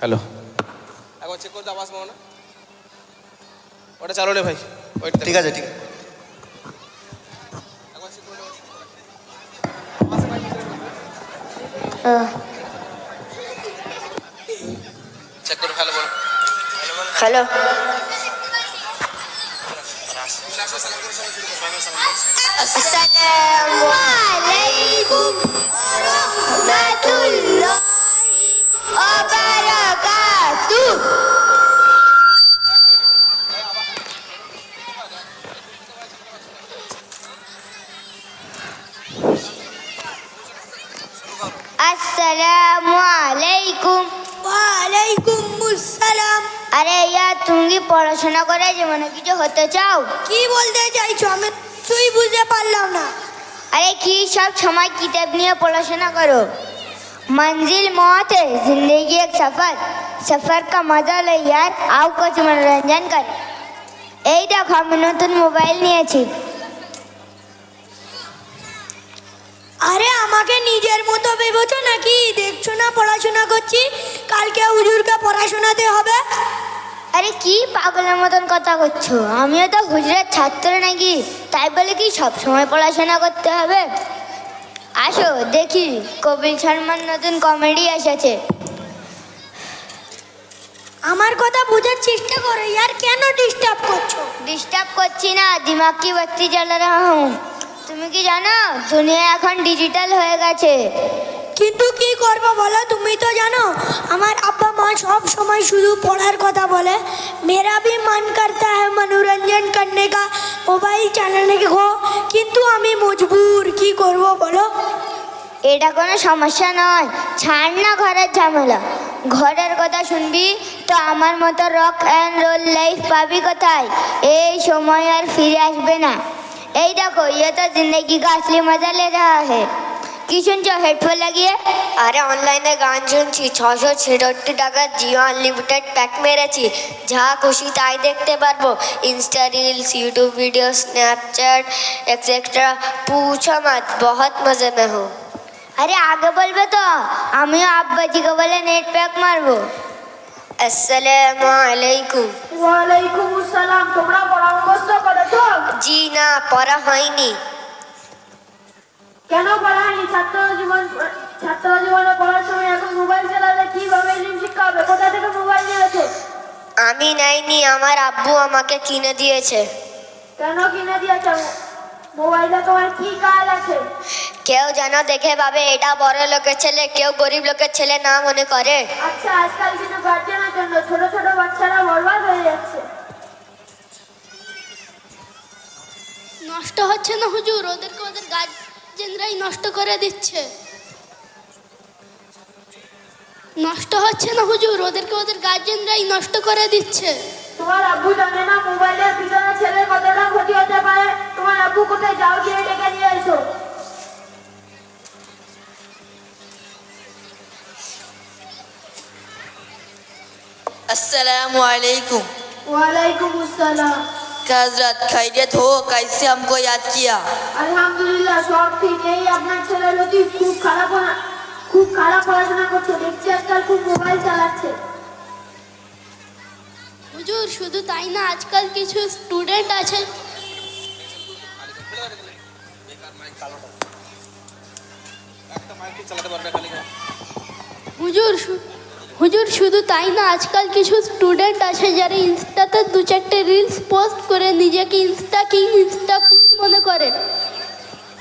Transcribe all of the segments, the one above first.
Hello. একবার check করতে আওয়াজ পাবো না ওটা চালো রে ভাই। ওইটা ঠিক আছে ঠিক। আছে চেক করে। চেক বলো। হ্যালো। আসসালামু আলাইকুম। আসসালামু আলাইকুম ওয়ালাইকুম আসসালাম আরে ইয়া তুমি কি পড়াশোনা করে জীবনে কিছু হতে চাও কি বলতে চাইছো আমি কিছুই বুঝতে পারলাম না अरे की सब समय किताब নিয়ে পড়াশোনা করো मंजिल मौत है जिंदगी एक सफर सफर का मजा लो यार आओ कुछ मनोरंजन कर এই দেখো আমি নতুন মোবাইল নিয়েছি আমাকে নিজের মতো ভেবেছো নাকি? দেখছ না পড়াশোনা করছি। কালকে হুজুরকে পড়াশোনাতে হবে। আরে কি পাগলের মতন কথা করছ? আমিও তো হুজুরের ছাত্র নাকি। তাই বলে কি সব সময় পড়াশোনা করতে হবে? আসো দেখি কপিল শর্মার নতুন কমেডি এসেছে। আমার কথা বোঝার চেষ্টা করো ইয়ার কেন ডিস্টার্ব করছ? ডিস্টার্ব করছি না দিমাগ কি বাত্তি জ্বালা রাহা হুম। তুমি কি জানো? দুনিয়া এখন ডিজিটাল হয়ে গেছে। কিন্তু কি করব বলো? তুমি তো জানো আমার আব্বা মা সব সময় শুধু পড়ার কথা বলে। মেরা ভি মন করতা হ্যায় মনোরঞ্জন করনে কা মোবাইল চালানে কো কিন্তু আমি মজবুর কি করব বলো? এটা কোনো সমস্যা নয়। ছাড় না ঘরের ঝামেলা। ঘরের কথা শুনবি তো আমার মতো রক অ্যান্ড রোল লাইফ পাবি কোথায়? এই সময় আর ফিরে আসবে না। এই দেখো ये तो जिंदगी का असली मजा ले रहा है কি শুনছো হেডফোন লাগিয়ে আরে অনলাইনে গান শুনছি ছশো ছেষট্টি টাকার জিও আনলিমিটেড প্যাক মেরেছি যা খুশি তাই দেখতে পারবো Insta reels YouTube video Snapchat etcetera पूछो मत बहुत मज़े में हो আরে আগে বলবে তো আমিও আব্বাজিকে বলে নেট প্যাক মারবো আসসালামু আলাইকুম। ওয়ালাইকুম আসসালাম তোমরা পরামর্শ করেছ? জি না পড়া হয়নি। কেন পড়ায়নি ছাত্র জীবন ছাত্র জীবনে পড়ার সময় এখন মোবাইল চালালে কীভাবে ইলিম শিক্ষা হবে? কোথা থেকে মোবাইল নিয়েছো? আমি নাইনি আমার আব্বু আমাকে কিনে দিয়েছে। কেন কিনে দিয়েছ? মোবাইলে তোমার কি কাজ আছে? কেউ যেন দেখে পাবে এটা বড় লোকের ছেলে কেউ গরিব লোকের ছেলে না মনে করে। আচ্ছা আজকাল কিন্তু গার্জেনের জন্য ছোট ছোট বাচ্চারা বরবাদ হয়ে যাচ্ছে। নষ্ট হচ্ছে না হুজুর ওদেরকে ওদের গার্জেনরাই নষ্ট করে দিচ্ছে। নষ্ট হচ্ছে না হুজুর ওদেরকে ওদের গার্জেনরাই নষ্ট করে দিচ্ছে। তোমার আব্বু জানে না মোবাইলের পিছনে ছেলের কতটা ক্ষতি হতে পারে। তোমার আব্বু কোথায় যাও গিয়ে अस्सलाम वालेकुम ওয়ালাইকুম আসসালাম हजरत खैरियत हो कैसे हमको याद किया আলহামদুলিল্লাহ সব ঠিক এই আপনার ছেলে লতিফ খুব খারাপ পড়া- খুব খারাপ পড়াশোনা করছে দেখছি আজকাল খুব মোবাইল চালাচ্ছে হুজুর শুধু তাই না আজকাল কিছু স্টুডেন্ট আছে একটা মাইক চালাতে পারবে খালি হুজুর শু- হুজুর শুধু তাই না আজকাল কিছু স্টুডেন্ট আছে যারা ইনস্টাতে দু চারটে রিলস পোস্ট করে নিজেকে ইনস্টা কিং ইনস্টা কুইন মনে করে।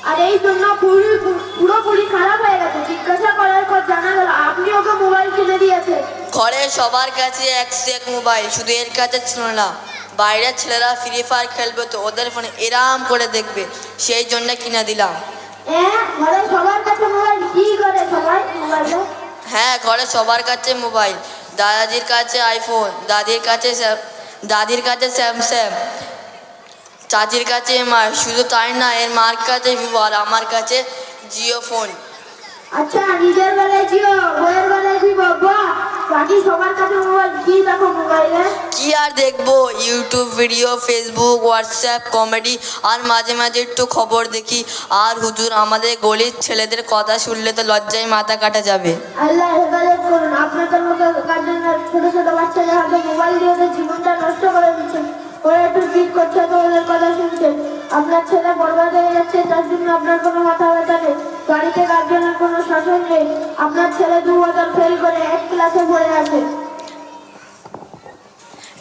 আর এই জন্য পুরো পুরোপুরি খারাপ হয়ে গেছে। জিজ্ঞাসা করার পর জানা গেল আপনি ওকে মোবাইল কিনে দিয়েছেন। ঘরে সবার কাছে এক সে এক মোবাইল শুধু এর কাছে ছিল না বাইরের ছেলেরা ফ্রি ফায়ার খেলবে তো ওদের ফোনে এরাম করে দেখবে সেই জন্য কিনে দিলাম। হ্যাঁ ঘরে সবার কাছে মোবাইল কি করে সবাই মোবাইলে হ্যাঁ ঘরে সবার কাছে মোবাইল। দাদাজির কাছে আইফোন দাদির কাছে দাদির কাছে স্যামস্যাম চাচির কাছে এমআই শুধু তাই না, এর মার কাছে ভিভো আর আমার কাছে জিও ফোন আচ্ছা নিজের বেলায় জিও বইয়ের বেলায় কি বাবা বাকি সবার কাছে মোবাইল। কি দেখো মোবাইলে? কি আর দেখব? YouTube video Facebook WhatsApp comedy আর মাঝে মাঝে একটু খবর দেখি। আর হুজুর আমাদের গলির ছেলেদের কথা শুনলে তো লজ্জায় মাথা কাটা যাবে। আল্লাহ হেফাজত করুন। আপনাদের মতো গার্জেনরা ছোট ছোট বাচ্চাদের হাতে মোবাইল দিয়ে ওদের জীবনটা নষ্ট করে দিচ্ছেন ওরা একটু ঠিক করছে তো ওদের কথা শুনছেন আপনার ছেলে বরবাদ হয়ে যাচ্ছে তার জন্য আপনার কোনো মাথা ব্যথা নেই। বাড়িতে গার্জেনের কোনো শাসন নেই। আপনার ছেলে দু বছর ফেল করে এক ক্লাসে পড়ে আছে।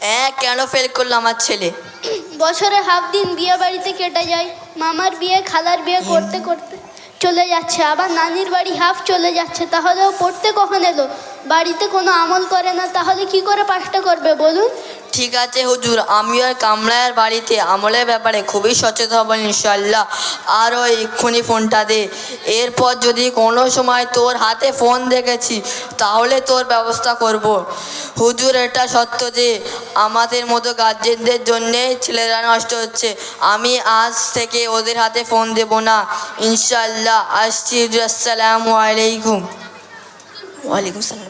হ্যাঁ কেন ফেল করল আমার ছেলে? বছরে হাফ দিন বিয়ে বাড়িতে কেটে যায়। মামার বিয়ে খালার বিয়ে করতে করতে চলে যাচ্ছে। আবার নানির বাড়ি হাফ চলে যাচ্ছে। তাহলে ও পড়তে কখন এলো? বাড়িতে কোনো আমল করে না। তাহলে কি করে পাশটা করবে বলুন? ঠিক আছে, হুজুর। আমি আর কামরায়ের বাড়িতে আমলের ব্যাপারে খুবই সচেতন হব ইনশাল্লাহ আর ওই এক্ষুনি ফোনটা দে। এরপর যদি কোনো সময় তোর হাতে ফোন দেখেছি, তাহলে তোর ব্যবস্থা করব। হুজুর, এটা সত্য যে আমাদের মতো গার্জেনদের জন্যে ছেলেরা নষ্ট হচ্ছে। আমি আজ থেকে ওদের হাতে ফোন দেব না। ইনশাল্লাহ আসছি আসসালামু আলাইকুম। ওয়ালাইকুম সালাম